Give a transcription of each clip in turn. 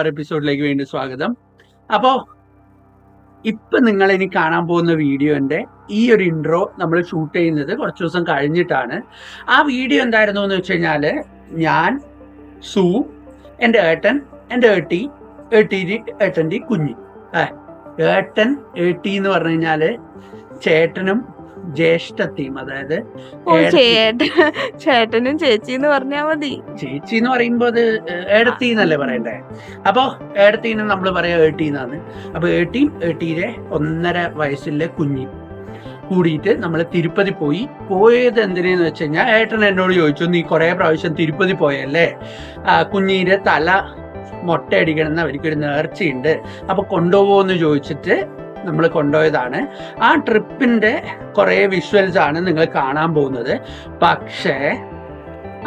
ഒരു എപ്പിസോഡിലേക്ക് വേണ്ടി സ്വാഗതം. അപ്പോ ഇപ്പൊ നിങ്ങൾ ഇനി കാണാൻ പോകുന്ന വീഡിയോന്റെ ഈ ഒരു ഇൻട്രോ നമ്മൾ ഷൂട്ട് ചെയ്യുന്നത് കുറച്ച് ദിവസം കഴിഞ്ഞിട്ടാണ്. ആ വീഡിയോ എന്തായിരുന്നു എന്ന് വെച്ച് കഴിഞ്ഞാൽ ഞാൻ സു എന്റെ ഏട്ടൻ എന്റെ ഏട്ടി ഏട്ടി ഏട്ടന്റെ കുഞ്ഞി. ഏട്ടൻ ഏട്ടി എന്ന് പറഞ്ഞു കഴിഞ്ഞാൽ ചേട്ടനും ജ്യേഷ്ഠത്തെയും അതായത് ചേട്ടനും ചേച്ചി എന്ന് പറഞ്ഞാ മതി. ചേച്ചി എന്ന് പറയുമ്പോ അത് ഏടത്തി എന്നല്ലേ പറയണ്ടേ? അപ്പോ ഏടത്തീന്ന് നമ്മൾ പറയാ ഏട്ടി എന്നാണ് അപ്പൊ ഏട്ടിയും ഏട്ടിയിലെ ഒന്നര വയസ്സിലെ കുഞ്ഞി കൂടിയിട്ട് നമ്മൾ തിരുപ്പതി പോയി. പോയത് എന്തിനെന്ന് വെച്ച് കഴിഞ്ഞാൽ ഏട്ടൻ എന്നോട് ചോദിച്ചു നീ കുറെ പ്രാവശ്യം തിരുപ്പതി പോയല്ലേ? ആ, കുഞ്ഞിന്റെ തല മൊട്ടയടിക്കണം അവർക്കൊരു നേർച്ചയുണ്ട്. അപ്പൊ കൊണ്ടുപോകുമെന്ന് ചോദിച്ചിട്ട് നമ്മൾ കൊണ്ടുപോയതാണ്. ആ ട്രിപ്പിന്റെ കുറേ വിഷ്വൽസ് ആണ് നിങ്ങൾ കാണാൻ പോകുന്നത്. പക്ഷേ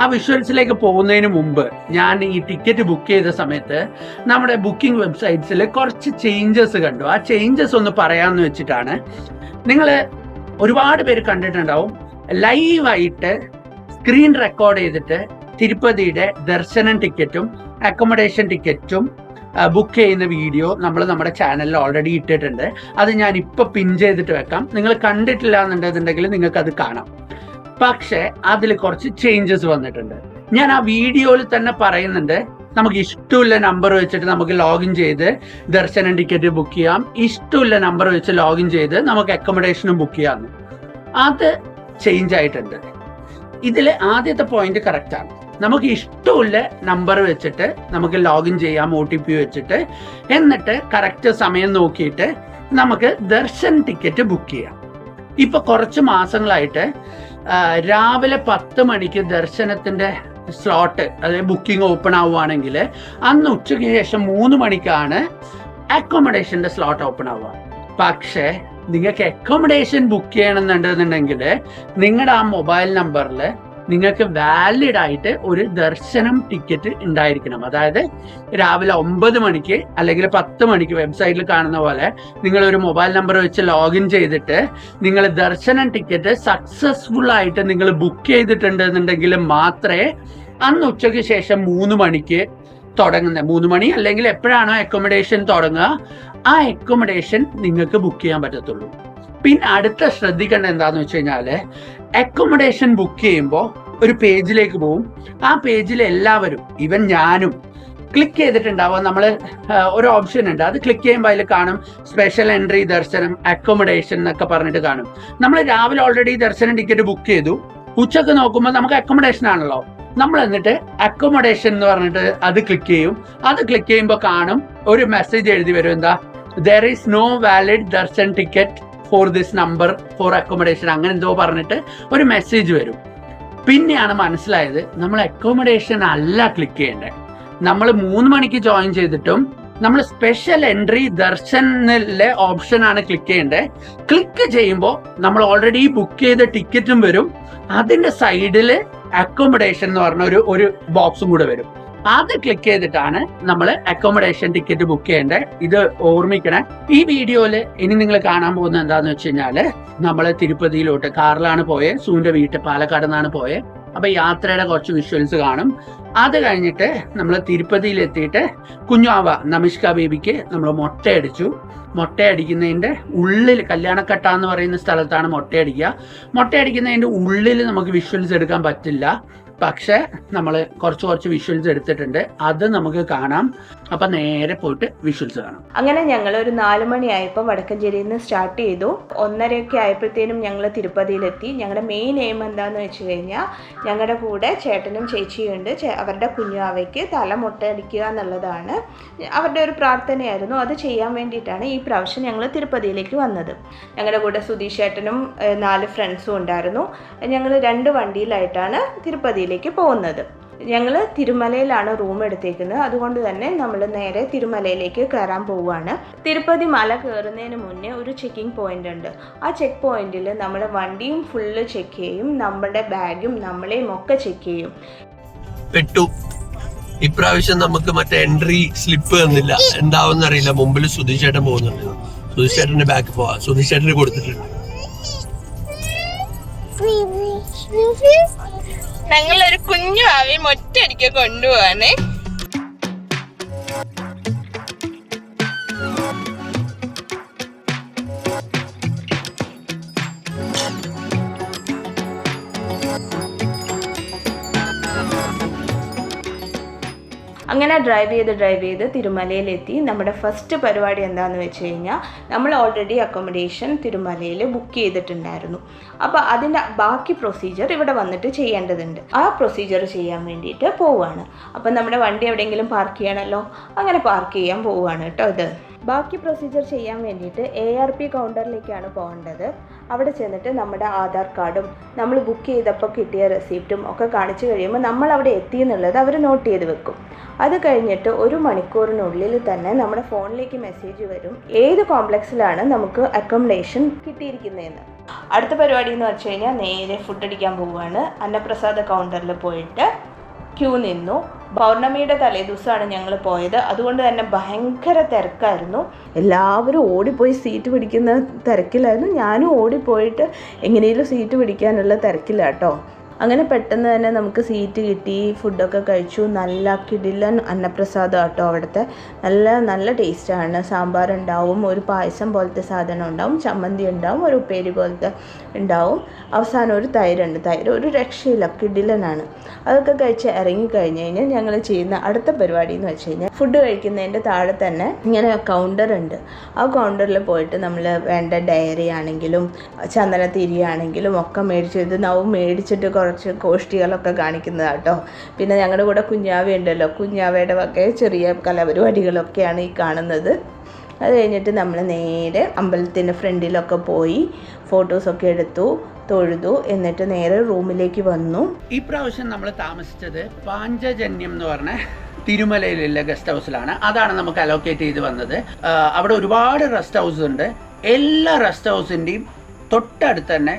ആ വിഷ്വൽസിലേക്ക് പോകുന്നതിന് മുമ്പ് ഞാൻ ഈ ടിക്കറ്റ് ബുക്ക് ചെയ്ത സമയത്ത് നമ്മുടെ ബുക്കിംഗ് വെബ്സൈറ്റ്സിൽ കുറച്ച് ചേഞ്ചസ് കണ്ടു. ആ ചേഞ്ചസ് ഒന്ന് പറയാമെന്ന് വെച്ചിട്ടാണ്. നിങ്ങൾ ഒരുപാട് പേര് കണ്ടിട്ടുണ്ടാവും. ലൈവായിട്ട് സ്ക്രീൻ റെക്കോർഡ് ചെയ്തിട്ട് തിരുപ്പതിയുടെ ദർശനം ടിക്കറ്റും അക്കോമഡേഷൻ ടിക്കറ്റും ബുക്ക് ചെയ്യുന്ന വീഡിയോ നമ്മൾ നമ്മുടെ ചാനലിൽ ഓൾറെഡി ഇട്ടിട്ടുണ്ട്. അത് ഞാൻ ഇപ്പൊ പിൻ ചെയ്തിട്ട് വെക്കാം. നിങ്ങൾ കണ്ടിട്ടില്ല എന്നുണ്ടെന്നുണ്ടെങ്കിൽ നിങ്ങൾക്ക് അത് കാണാം. പക്ഷെ അതിൽ കുറച്ച് ചേഞ്ചസ് വന്നിട്ടുണ്ട്. ഞാൻ ആ വീഡിയോയിൽ തന്നെ പറയുന്നുണ്ട് നമുക്ക് ഇഷ്ടമുള്ള നമ്പർ വെച്ചിട്ട് നമുക്ക് ലോഗിൻ ചെയ്ത് ദർശനം ടിക്കറ്റ് ബുക്ക് ചെയ്യാം. ഇഷ്ടമുള്ള നമ്പർ വെച്ച് ലോഗിൻ ചെയ്ത് നമുക്ക് അക്കോമഡേഷനും ബുക്ക് ചെയ്യാം. അത് ചേഞ്ച് ആയിട്ടുണ്ട്. ഇതിൽ ആദ്യത്തെ പോയിന്റ് കറക്റ്റ് ആണ്. നമുക്ക് ഇഷ്ടമുള്ള നമ്പർ വെച്ചിട്ട് നമുക്ക് ലോഗിൻ ചെയ്യാം ഒ ടി പി വെച്ചിട്ട്. എന്നിട്ട് കറക്റ്റ് സമയം നോക്കിയിട്ട് നമുക്ക് ദർശൻ ടിക്കറ്റ് ബുക്ക് ചെയ്യാം. ഇപ്പൊ കുറച്ച് മാസങ്ങളായിട്ട് രാവിലെ പത്ത് മണിക്ക് ദർശനത്തിന്റെ സ്ലോട്ട് അതായത് ബുക്കിംഗ് ഓപ്പൺ ആവുകയാണെങ്കിൽ അന്ന് ഉച്ചയ്ക്ക് ശേഷം മൂന്ന് മണിക്കാണ് അക്കോമഡേഷന്റെ സ്ലോട്ട് ഓപ്പൺ ആവുക. പക്ഷേ നിങ്ങൾക്ക് അക്കോമഡേഷൻ ബുക്ക് ചെയ്യണമെന്നുണ്ടെന്നുണ്ടെങ്കിൽ നിങ്ങളുടെ ആ മൊബൈൽ നമ്പറിൽ നിങ്ങൾക്ക് വാലിഡ് ആയിട്ട് ഒരു ദർശനം ടിക്കറ്റ് ഉണ്ടായിരിക്കണം. അതായത് രാവിലെ ഒമ്പത് മണിക്ക് അല്ലെങ്കിൽ പത്ത് മണിക്ക് വെബ്സൈറ്റിൽ കാണുന്ന പോലെ നിങ്ങൾ ഒരു മൊബൈൽ നമ്പർ വെച്ച് ലോഗിൻ ചെയ്തിട്ട് നിങ്ങൾ ദർശനം ടിക്കറ്റ് സക്സസ്ഫുൾ ആയിട്ട് നിങ്ങൾ ബുക്ക് ചെയ്തിട്ടുണ്ട് എന്നുണ്ടെങ്കിൽ മാത്രമേ അന്ന് ഉച്ചയ്ക്ക് ശേഷം മൂന്ന് മണിക്ക് തുടങ്ങുന്നത് മൂന്ന് മണി അല്ലെങ്കിൽ എപ്പോഴാണോ അക്കോമഡേഷൻ തുടങ്ങുക ആ അക്കോമഡേഷൻ നിങ്ങൾക്ക് ബുക്ക് ചെയ്യാൻ പറ്റത്തുള്ളൂ. പിന്നെ അടുത്ത ശ്രദ്ധിക്കേണ്ട എന്താന്ന് വെച്ച് കഴിഞ്ഞാൽ അക്കോമഡേഷൻ ബുക്ക് ചെയ്യുമ്പോൾ ഒരു പേജിലേക്ക് പോവും. ആ പേജിൽ എല്ലാവരും ഇവൻ ഞാനും ക്ലിക്ക് ചെയ്തിട്ടുണ്ടാവുക നമ്മൾ ഒരു ഓപ്ഷൻ ഉണ്ട്. അത് ക്ലിക്ക് ചെയ്യുമ്പോൾ അതിൽ കാണും സ്പെഷ്യൽ എൻട്രി ദർശനം അക്കോമഡേഷൻ എന്നൊക്കെ പറഞ്ഞിട്ട് കാണും. നമ്മൾ രാവിലെ ഓൾറെഡി ദർശനം ടിക്കറ്റ് ബുക്ക് ചെയ്തു. ഉച്ചയ്ക്ക് നോക്കുമ്പോൾ നമുക്ക് അക്കോമഡേഷൻ ആണല്ലോ. നമ്മൾ എന്നിട്ട് അക്കോമഡേഷൻ എന്ന് പറഞ്ഞിട്ട് അത് ക്ലിക്ക് ചെയ്യും. അത് ക്ലിക്ക് ചെയ്യുമ്പോൾ കാണും ഒരു മെസ്സേജ് എഴുതി വരും. എന്താ? There is no valid darshan ticket for this number for accommodation അങ്ങനെ എന്തോ പറഞ്ഞിട്ട് ഒരു മെസ്സേജ് വരും. പിന്നെയാണ് മനസ്സിലായത് നമ്മൾ അക്കോമഡേഷൻ അല്ല ക്ലിക്ക് ചെയ്യേണ്ടത് നമ്മൾ മൂന്ന് മണിക്ക് ജോയിൻ ചെയ്തിട്ടും നമ്മൾ സ്പെഷ്യൽ എൻട്രി ദർശനിലെ ഓപ്ഷൻ ആണ് ക്ലിക്ക് ചെയ്യേണ്ടത് ക്ലിക്ക് ചെയ്യുമ്പോൾ നമ്മൾ ഓൾറെഡി ബുക്ക് ചെയ്ത ടിക്കറ്റും വരും. അതിന്റെ സൈഡിൽ അക്കോമഡേഷൻ എന്ന് പറഞ്ഞ ഒരു ഒരു ബോക്സും കൂടെ വരും. അത് ക്ലിക്ക് ചെയ്തിട്ടാണ് നമ്മൾ അക്കോമഡേഷൻ ടിക്കറ്റ് ബുക്ക് ചെയ്യേണ്ടത്. ഇത് ഓർമ്മിക്കണേ. ഈ വീഡിയോയിൽ ഇനി നിങ്ങൾ കാണാൻ പോകുന്നത് എന്താന്ന് വെച്ച് കഴിഞ്ഞാൽ നമ്മൾ തിരുപ്പതിയിലോട്ട് കാറിലാണ് പോയത് സൂന്റെ വീട്ട് പാലക്കാട് നിന്നാണ് പോയത് അപ്പൊ യാത്രയുടെ കുറച്ച് വിഷ്വൽസ് കാണും. അത് കഴിഞ്ഞിട്ട് നമ്മൾ തിരുപ്പതിയിൽ എത്തിയിട്ട് കുഞ്ഞാവ നമിഷ്ക ബേബിക്ക് നമ്മൾ മുട്ടയടിച്ചു. മുട്ടയടിക്കുന്നതിന്റെ ഉള്ളിൽ കല്യാണക്കട്ട എന്ന് പറയുന്ന സ്ഥലത്താണ് മുട്ടയടിക്കുക. മുട്ടയടിക്കുന്നതിന്റെ ഉള്ളിൽ നമുക്ക് വിഷ്വൽസ് എടുക്കാൻ പറ്റില്ല. പക്ഷെ നമ്മൾ കുറച്ച് കുറച്ച് വിഷ്വൽസ് എടുത്തിട്ടുണ്ട്. അത് നമുക്ക് കാണാം. അപ്പൊ നേരെ പോയിട്ട് വിഷ്വൽസ് കാണാം. അങ്ങനെ ഞങ്ങൾ ഒരു നാല് മണിയായപ്പോൾ വടക്കഞ്ചേരിയിൽ നിന്ന് സ്റ്റാർട്ട് ചെയ്തു. ഒന്നരയൊക്കെ ആയപ്പോഴത്തേനും ഞങ്ങൾ തിരുപ്പതിയിലെത്തി. ഞങ്ങളുടെ മെയിൻ എയിം എന്താണെന്ന് വെച്ച് കഴിഞ്ഞാൽ ഞങ്ങളുടെ കൂടെ ചേട്ടനും ചേച്ചിയും ഉണ്ട്. അവരുടെ കുഞ്ഞാവയ്ക്ക് തല മുട്ടയടിക്കുക എന്നുള്ളതാണ്. അവരുടെ ഒരു പ്രാർത്ഥനയായിരുന്നു. അത് ചെയ്യാൻ വേണ്ടിയിട്ടാണ് ഈ പ്രാവശ്യം ഞങ്ങൾ തിരുപ്പതിയിലേക്ക് വന്നത്. ഞങ്ങളുടെ കൂടെ സുധീഷ് ചേട്ടനും നാല് ഫ്രണ്ട്സും ഉണ്ടായിരുന്നു. ഞങ്ങൾ രണ്ട് വണ്ടിയിലായിട്ടാണ് തിരുപ്പതിയിലേക്ക് പോകുന്നത്. ഞങ്ങൾ തിരുമലയിലാണ് റൂം എടുത്തേക്കുന്നത്. അതുകൊണ്ട് തന്നെ നമ്മൾ നേരെ തിരുമലയിലേക്ക് കയറാൻ പോവുകയാണ്. തിരുപ്പതി മല കയറുന്നതിന് മുന്നേ ഒരു ചെക്കിംഗ് പോയിന്റ് ഉണ്ട്. ആ ചെക്ക് പോയിന്റിൽ നമ്മുടെ വണ്ടിയും ഫുള്ള് ചെക്ക് ചെയ്യും. നമ്മുടെ ബാഗും നമ്മളെയും ഒക്കെ ചെക്ക് ചെയ്യും. പെട്ടു. ഇപ്രാവശ്യം നമുക്ക് മറ്റേ എൻട്രി സ്ലിപ്പ് തന്നില്ല. എന്താവും അറിയില്ല. മുമ്പിൽ സുധീഷേട്ടൻ പോകുന്നുണ്ട്. സുധീഷേട്ടന്റെ ബാക്ക് പോവാ. സുധീഷേട്ടന് കൊടുത്തിട്ടുണ്ട്. ഞങ്ങളൊരു കുഞ്ഞു ആവി ഒറ്റയടിക്ക് കൊണ്ടുപോവാണേ. അങ്ങനെ ഡ്രൈവ് ചെയ്ത് ഡ്രൈവ് ചെയ്ത് തിരുമലയിലെത്തി. നമ്മുടെ ഫസ്റ്റ് പരിപാടി എന്താണെന്ന് വെച്ച് കഴിഞ്ഞാൽ നമ്മൾ ഓൾറെഡി അക്കോമഡേഷൻ തിരുമലയിൽ ബുക്ക് ചെയ്തിട്ടുണ്ടായിരുന്നു. അപ്പോൾ അതിന്റെ ബാക്കി പ്രൊസീജിയർ ഇവിടെ വന്നിട്ട് ചെയ്യേണ്ടതുണ്ട്. ആ പ്രൊസീജിയർ ചെയ്യാൻ വേണ്ടിയിട്ട് പോവുകയാണ് അപ്പോൾ നമ്മുടെ വണ്ടി എവിടെയെങ്കിലും പാർക്ക് ചെയ്യണമല്ലോ അങ്ങനെ പാർക്ക് ചെയ്യാൻ പോവുകയാണ് കേട്ടോ ഇത്. ബാക്കി പ്രൊസീജിയർ ചെയ്യാൻ വേണ്ടിയിട്ട് എ ആർ പി കൗണ്ടറിലേക്കാണ് പോകേണ്ടത്. അവിടെ ചെന്നിട്ട് നമ്മുടെ ആധാർ കാർഡും നമ്മൾ ബുക്ക് ചെയ്തപ്പോൾ കിട്ടിയ റെസിപ്റ്റും ഒക്കെ കാണിച്ചു കഴിയുമ്പോൾ നമ്മൾ അവിടെ എത്തി എന്നുള്ളത് അവർ നോട്ട് ചെയ്ത് വെക്കും. അത് കഴിഞ്ഞിട്ട് ഒരു മണിക്കൂറിനുള്ളിൽ തന്നെ നമ്മുടെ ഫോണിലേക്ക് മെസ്സേജ് വരും. ഏത് കോംപ്ലക്സിലാണ് നമുക്ക് അക്കോമഡേഷൻ കിട്ടിയിരിക്കുന്നതെന്ന്. അടുത്ത പരിപാടി എന്ന് വെച്ച് കഴിഞ്ഞാൽ നേരെ ഫുഡ് അടിക്കാൻ പോവുകയാണ്. അന്നപ്രസാദ കൗണ്ടറിൽ പോയിട്ട് ക്യൂ നിന്നു. പൗർണമിയുടെ തലേദിവസമാണ് ഞങ്ങൾ പോയത്. അതുകൊണ്ട് തന്നെ ഭയങ്കര തിരക്കായിരുന്നു. എല്ലാവരും ഓടിപ്പോയി സീറ്റ് പിടിക്കുന്ന തിരക്കിലായിരുന്നു. ഞാനും ഓടിപ്പോയിട്ട് എങ്ങനെയും സീറ്റ് പിടിക്കാനുള്ള തിരക്കിലാട്ടോ. അങ്ങനെ പെട്ടെന്ന് തന്നെ നമുക്ക് സീറ്റ് കിട്ടി ഫുഡൊക്കെ കഴിച്ചു. നല്ല കിടിലൻ അന്നപ്രസാദം കേട്ടോ അവിടുത്തെ. നല്ല നല്ല ടേസ്റ്റാണ് സാമ്പാർ ഉണ്ടാവും ഒരു പായസം പോലത്തെ സാധനം ഉണ്ടാവും ചമ്മന്തി ഉണ്ടാവും ഒരു ഉപ്പേരി പോലത്തെ ഉണ്ടാവും. അവസാനം ഒരു തൈരുണ്ട്. തൈര് ഒരു രക്ഷയില്ല കിടിലനാണ്. അതൊക്കെ കഴിച്ച് ഇറങ്ങി കഴിഞ്ഞ് കഴിഞ്ഞാൽ ഞങ്ങൾ ചെയ്യുന്ന അടുത്ത പരിപാടി എന്ന് വെച്ച് കഴിഞ്ഞാൽ ഫുഡ് കഴിക്കുന്നതിന്റെ താഴെ തന്നെ ഇങ്ങനെ കൗണ്ടർ ഉണ്ട്. ആ കൗണ്ടറിൽ പോയിട്ട് നമ്മൾ വേണ്ട ഡയറി ആണെങ്കിലും ചന്ദനത്തിരി ആണെങ്കിലും ഒക്കെ മേടിച്ചു ഇത് നവ് മേടിച്ചിട്ട് കുറച്ച് ഗോഷ്ടികളൊക്കെ കാണിക്കുന്നതാണ് കേട്ടോ പിന്നെ ഞങ്ങളുടെ കൂടെ കുഞ്ഞാവ ഉണ്ടല്ലോ. കുഞ്ഞാവയുടെ വക ചെറിയ കലാപരിപാടികളൊക്കെയാണ് ഈ കാണുന്നത്. അത് കഴിഞ്ഞിട്ട് നമ്മൾ നേരെ അമ്പലത്തിന്റെ ഫ്രണ്ടിലൊക്കെ പോയി ഫോട്ടോസൊക്കെ എടുത്തു തൊഴുതു എന്നിട്ട് നേരെ റൂമിലേക്ക് വന്നു. ഈ പ്രാവശ്യം നമ്മൾ താമസിച്ചത് പാഞ്ചജന്യം എന്ന് പറഞ്ഞ തിരുമലയിലുള്ള ഗസ്റ്റ് ഹൗസിലാണ്. അതാണ് നമുക്ക് അലോക്കേറ്റ് ചെയ്ത് വന്നത്. അവിടെ ഒരുപാട് റെസ്റ്റ് ഹൗസ് ഉണ്ട്. എല്ലാ റെസ്റ്റ് ഹൗസിന്റെയും തൊട്ടടുത്ത് തന്നെ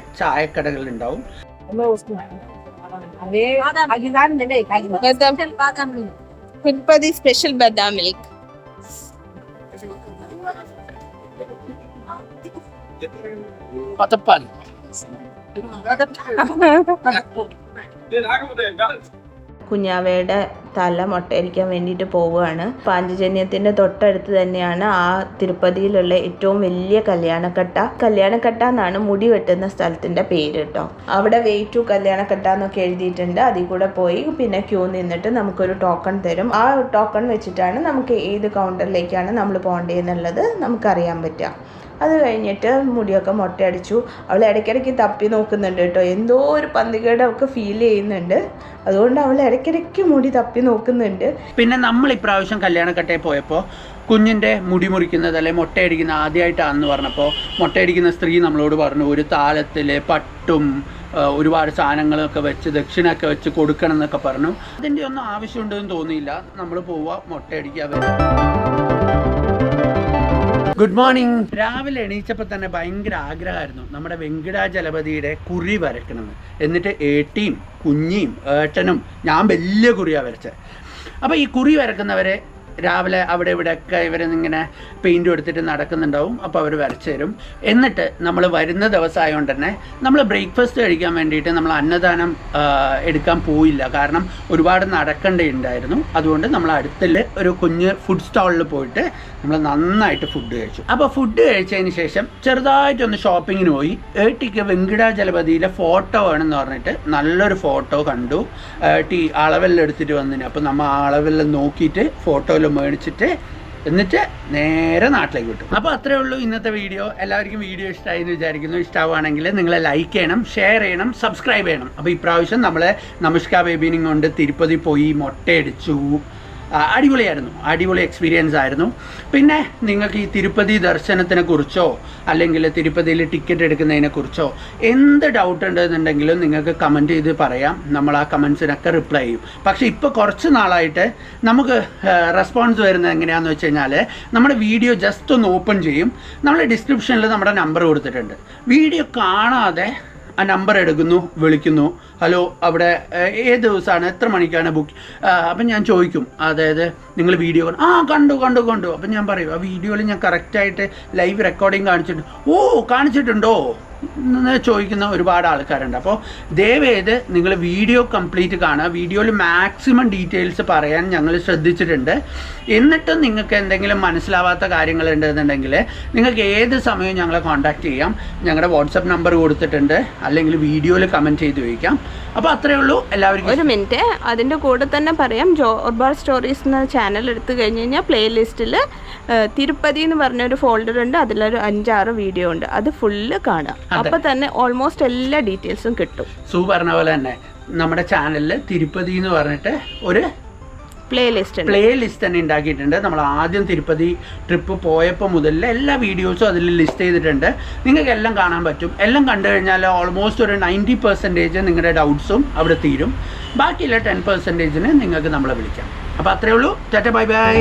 പുൽപ്പതി സ്പെഷ്യൽ ബദാം മിൽക്ക്. കുഞ്ഞാവയുടെ തല മൊട്ടയടിക്കാൻ വേണ്ടിയിട്ട് പോവുകയാണ്. പാഞ്ചജന്യത്തിന്റെ തൊട്ടടുത്ത് തന്നെയാണ് ആ തിരുപ്പതിയിലുള്ള ഏറ്റവും വലിയ കല്യാണക്കട്ട. കല്യാണക്കട്ട എന്നാണ് മുടി വെട്ടുന്ന സ്ഥലത്തിന്റെ പേര് കേട്ടോ. അവിടെ വെയിറ്റ് ടു കല്യാണക്കട്ട എന്നൊക്കെ എഴുതിയിട്ടുണ്ട്. അതിൽ കൂടെ പോയി പിന്നെ ക്യൂ നിന്നിട്ട് നമുക്കൊരു ടോക്കൺ തരും. ആ ടോക്കൺ വെച്ചിട്ടാണ് നമുക്ക് ഏത് കൗണ്ടറിലേക്കാണ് നമ്മൾ പോകേണ്ടതെന്നുള്ളത് നമുക്കറിയാൻ പറ്റുക. അത് കഴിഞ്ഞിട്ട് മുടിയൊക്കെ മൊട്ടയടിച്ചു. അവൾ ഇടയ്ക്കിടയ്ക്ക് തപ്പി നോക്കുന്നുണ്ട് കേട്ടോ. എന്തോ ഒരു പന്തികേട് ഫീൽ ചെയ്യുന്നുണ്ട്. അതുകൊണ്ട് അവൾ ഇടയ്ക്കിടയ്ക്ക് മുടി തപ്പി നോക്കുന്നുണ്ട്. പിന്നെ നമ്മൾ ഇപ്രാവശ്യം കല്യാണക്കട്ടയിൽ പോയപ്പോൾ കുഞ്ഞിന്റെ മുടി മുറിക്കുന്നത് അല്ലെങ്കിൽ മുട്ടയടിക്കുന്ന ആദ്യമായിട്ടാണെന്ന് പറഞ്ഞപ്പോൾ മുട്ടയടിക്കുന്ന സ്ത്രീ നമ്മളോട് പറഞ്ഞു ഒരു താലത്തിൽ പട്ടും ഒരുപാട് സാധനങ്ങളൊക്കെ വെച്ച് ദക്ഷിണയൊക്കെ വെച്ച് കൊടുക്കണം എന്നൊക്കെ പറഞ്ഞു. അതിന്റെ ഒന്നും ആവശ്യമുണ്ടെന്ന് തോന്നിയില്ല. നമ്മൾ പോവുക മുട്ടയടിക്കുക വരിക. ഗുഡ് മോർണിംഗ് രാവിലെ എണീച്ചപ്പോൾ തന്നെ ഭയങ്കര ആഗ്രഹമായിരുന്നു നമ്മുടെ വെങ്കടാചലപതിയുടെ കുറി വരയ്ക്കണമെന്ന്. എന്നിട്ട് ഏട്ടിയും കുഞ്ഞിയും ഏട്ടനും ഞാൻ വലിയ കുറിയാണ് വരച്ചത്. അപ്പോൾ ഈ കുറി വരക്കുന്നവരെ രാവിലെ അവിടെ ഇവിടെയൊക്കെ ഇവരിങ്ങനെ പെയിന്റ് കൊടുത്തിട്ട് നടക്കുന്നുണ്ടാവും. അപ്പോൾ അവർ വരച്ചു തരും. എന്നിട്ട് നമ്മൾ വരുന്ന ദിവസമായതുകൊണ്ട് തന്നെ നമ്മൾ ബ്രേക്ക്ഫാസ്റ്റ് കഴിക്കാൻ വേണ്ടിയിട്ട് നമ്മൾ അന്നദാനം എടുക്കാൻ പോയില്ല. കാരണം ഒരുപാട് നടക്കേണ്ടതുണ്ടായിരുന്നു അതുകൊണ്ട് നമ്മൾ അടുത്തിൽ ഒരു കുഞ്ഞ് ഫുഡ് സ്റ്റാളിൽ പോയിട്ട് നമ്മൾ നന്നായിട്ട് ഫുഡ് കഴിച്ചു. അപ്പോൾ ഫുഡ് കഴിച്ചതിന് ശേഷം ചെറുതായിട്ടൊന്ന് ഷോപ്പിങ്ങിന് പോയി. ഏട്ടിക്ക് വെങ്കിടാചലപതിയിലെ ഫോട്ടോ വേണമെന്ന് പറഞ്ഞിട്ട് നല്ലൊരു ഫോട്ടോ കണ്ടു. ഏട്ടി അളവെല്ലാം എടുത്തിട്ട് വന്നിന്. അപ്പോൾ നമ്മൾ ആ അളവെല്ലാം നോക്കിയിട്ട് ഫോട്ടോയിൽ മേടിച്ചിട്ട് എന്നിട്ട് നേരെ നാട്ടിലേക്ക് വിട്ടു. അപ്പോൾ അത്രേ ഉള്ളൂ ഇന്നത്തെ വീഡിയോ. എല്ലാവർക്കും വീഡിയോ ഇഷ്ടമായി എന്ന് വിചാരിക്കുന്നു. ഇഷ്ടമാണെങ്കിൽ നിങ്ങൾ ലൈക്ക് ചെയ്യണം ഷെയർ ചെയ്യണം സബ്സ്ക്രൈബ് ചെയ്യണം. അപ്പോൾ ഇപ്രാവശ്യം നമ്മൾ നമസ്കാർ ബേബിനും കൊണ്ട് തിരുപ്പതി പോയി മൊട്ടയടിച്ചു. അടിപൊളിയായിരുന്നു. അടിപൊളി എക്സ്പീരിയൻസ് ആയിരുന്നു. പിന്നെ നിങ്ങൾക്ക് ഈ തിരുപ്പതി ദർശനത്തിനെ കുറിച്ചോ അല്ലെങ്കിൽ തിരുപ്പതിയിൽ ടിക്കറ്റ് എടുക്കുന്നതിനെ കുറിച്ചോ എന്ത് ഡൗട്ട് ഉണ്ടെന്നുണ്ടെങ്കിലും നിങ്ങൾക്ക് കമന്റ് ചെയ്ത് പറയാം. നമ്മൾ ആ കമൻസിനൊക്കെ റിപ്ലൈ ചെയ്യും. പക്ഷേ ഇപ്പോൾ കുറച്ച് നാളായിട്ട് നമുക്ക് റെസ്പോൺസ് വരുന്നത് എങ്ങനെയാണെന്ന് വെച്ച് കഴിഞ്ഞാൽ നമ്മുടെ വീഡിയോ ജസ്റ്റ് ഒന്ന് ഓപ്പൺ ചെയ്യും. നമ്മൾ ഡിസ്ക്രിപ്ഷനിൽ നമ്മുടെ നമ്പർ കൊടുത്തിട്ടുണ്ട്. വീഡിയോ കാണാതെ ആ നമ്പർ എടുക്കുന്നു വിളിക്കുന്നു. ഹലോ അവിടെ ഏത് ദിവസമാണ്? എത്ര മണിക്കാണ് ബുക്ക് അപ്പം ഞാൻ ചോദിക്കും. അതായത് നിങ്ങൾ വീഡിയോ ആ കണ്ടു കണ്ടു കണ്ടു. അപ്പം ഞാൻ പറയും ആ വീഡിയോയിൽ ഞാൻ കറക്റ്റായിട്ട് ലൈവ് റെക്കോർഡിങ് കാണിച്ചിട്ടുണ്ട്. ഓ കാണിച്ചിട്ടുണ്ടോ? ചോദിക്കുന്ന ഒരുപാട് ആൾക്കാരുണ്ട്. അപ്പോൾ ദയവേത് നിങ്ങൾ വീഡിയോ കംപ്ലീറ്റ് കാണുക. വീഡിയോയിൽ മാക്സിമം ഡീറ്റെയിൽസ് പറയാൻ ഞങ്ങൾ ശ്രദ്ധിച്ചിട്ടുണ്ട്. എന്നിട്ടും നിങ്ങൾക്ക് എന്തെങ്കിലും മനസ്സിലാവാത്ത കാര്യങ്ങൾ ഉണ്ടെന്നുണ്ടെങ്കിൽ നിങ്ങൾക്ക് ഏത് സമയവും ഞങ്ങളെ കോൺടാക്ട് ചെയ്യാം. ഞങ്ങളുടെ വാട്സപ്പ് നമ്പർ കൊടുത്തിട്ടുണ്ട്. അല്ലെങ്കിൽ വീഡിയോയിൽ കമന്റ് ചെയ്ത് ചോദിക്കാം. അപ്പോൾ അത്രയേ ഉള്ളൂ. എല്ലാവർക്കും ഒരു മിനിറ്റ്. അതിന്റെ കൂടെ തന്നെ പറയാം. ജോർബാർ സ്റ്റോറീസ് എന്ന ചാനൽ എടുത്തു കഴിഞ്ഞ് കഴിഞ്ഞാൽ പ്ലേലിസ്റ്റിൽ തിരുപ്പതി എന്ന് പറഞ്ഞൊരു ഫോൾഡർ ഉണ്ട്. അതിലൊരു അഞ്ചാറ് വീഡിയോ ഉണ്ട്. അത് ഫുള്ള് കാണുക. അപ്പോൾ തന്നെ ഓൾമോസ്റ്റ് എല്ലാ ഡീറ്റെയിൽസും കിട്ടും. സൂ പറഞ്ഞ പോലെ തന്നെ നമ്മുടെ ചാനലിൽ തിരുപ്പതി എന്ന് പറഞ്ഞിട്ട് ഒരു പ്ലേലിസ്റ്റ് ഉണ്ട്. പ്ലേ ലിസ്റ്റ് തന്നെ ഉണ്ടാക്കിയിട്ടുണ്ട്. നമ്മൾ ആദ്യം തിരുപ്പതി ട്രിപ്പ് പോയപ്പോൾ മുതൽ എല്ലാ വീഡിയോസും അതിൽ ലിസ്റ്റ് ചെയ്തിട്ടുണ്ട്. നിങ്ങൾക്ക് എല്ലാം കാണാൻ പറ്റും. എല്ലാം കണ്ടു കഴിഞ്ഞാൽ ഓൾമോസ്റ്റ് ഒരു നയന്റി പെർസെന്റേജ് നിങ്ങളുടെ ഡൗട്ട്സും അവിടെ തീരും. ബാക്കിയുള്ള ടെൻ പെർസെന്റേജിന് നിങ്ങൾക്ക് നമ്മളെ വിളിക്കാം. അപ്പോൾ അത്രേ ഉള്ളൂ. Tata bye bye.